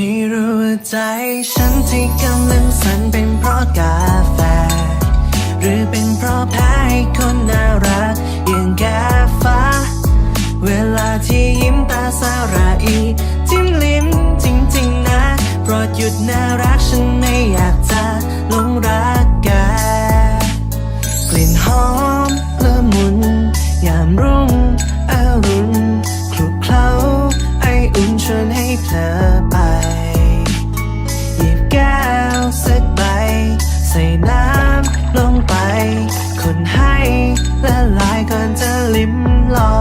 ไม่รู้ว่าใจฉันที่กำลังสั่นเป็นเพราะกาแฟ หรือเป็นเพราะแพ้ให้คนน่ารักอย่างแกฟ้า เวลาที่ยิ้มตาสาระอีจิ้มลิ้มจริง ๆ นะโปรดหยุดน่ารักฉันไม่อยากจะหลงรักแกกลิ่นหอม คนให้ละลายก่อนจะลิ้มลอ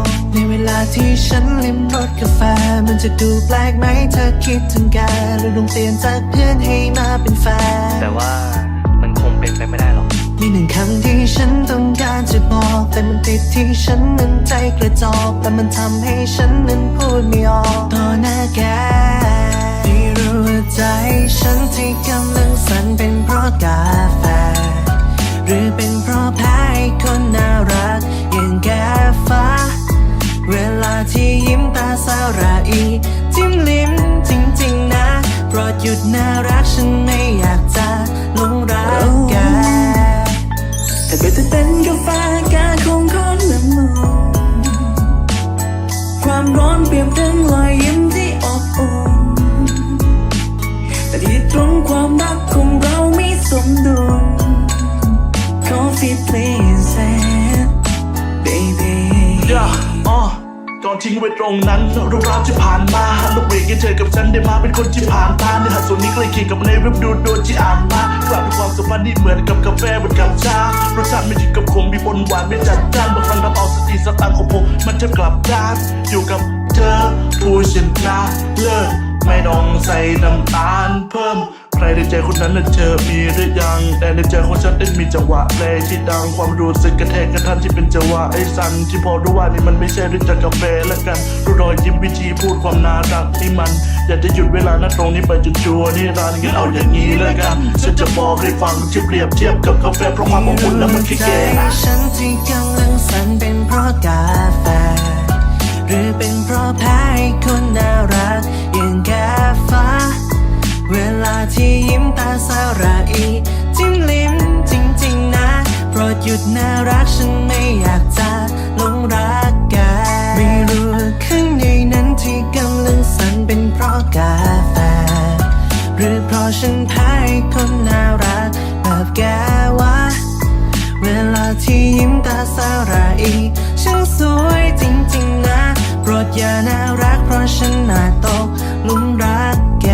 ง ในเวลาที่ฉันลิ้มรสกาแฟ มันจะดูแปลกไหมเธอคิดถึงกันหรือลงเปลี่ยนจากเพื่อนให้มาเป็นแฟน แต่ว่ามันคงเป็นไปไม่ได้หรอก มีหนึ่งคำที่ฉันต้องการจะบอก แต่มันติดที่ฉันนั้นใจกระจอกแต่มันทำให้ฉันนั้นพูดไม่ออกต่อหน้าแกไม่รู้ว่าใจฉันที่กำลังสั่นเป็นเพราะกา ความร้อนเปรียบดังรอยยิ้มที่อบอุ่นแต่ที่ตรงความรักของเราไม่สมดุล Coffee please baby ย่าอ๋อก่อนทิ้งไว้ตรงนั้นเรื่องราวที่ผ่านมาลูกเบรกให้เธอกับฉันได้มาเป็นคนที่ผ่านตาเนื้อหาส่วนนี้ใกล้เคียงกับในเว็บดูโดนที่อ่านมากลายเป็นความสัมพันธ์ที่เหมือนกับกาแฟเหมือนกับชารสชาติไม่ถึงกับขมมีปนหวานไม่จัดจ้านบาง จะกลับด้านอยู่กับเธอผู้ชนะเลิศไม่ต้องใส่น้ำตาลเพิ่ม ใครในใจคนนั้นน่ะเธอมีหรือยัง แต่ในใจของฉันได้มีจังหวะเพลงที่ดังความรู้สึกกระแทกกระทันที่เป็นจังหวะไอ้สั่นที่พอรู้ว่านี่มันไม่ใช่เรื่องจากกาแฟแล้วกันรู้รอยยิ้มวิธีพูดความน่ารักที่มัน อยากจะหยุดเวลาณตรงนี้ไปจนชัวร์นี่ร้านงั้นเอาอย่างนี้แล้วกันฉันจะบอกให้ฟังที่เปรียบเทียบกับกาแฟเพราะความอบอุ่นและมันคือแกนะฉันที่ ฉันแพ้คนน่ารักแบบแกวะเวลาที่ยิ้มตาสาระอีช่างสวยจริงๆนะ โปรดอย่าน่ารักเพราะฉันน่าตกลุมรักแก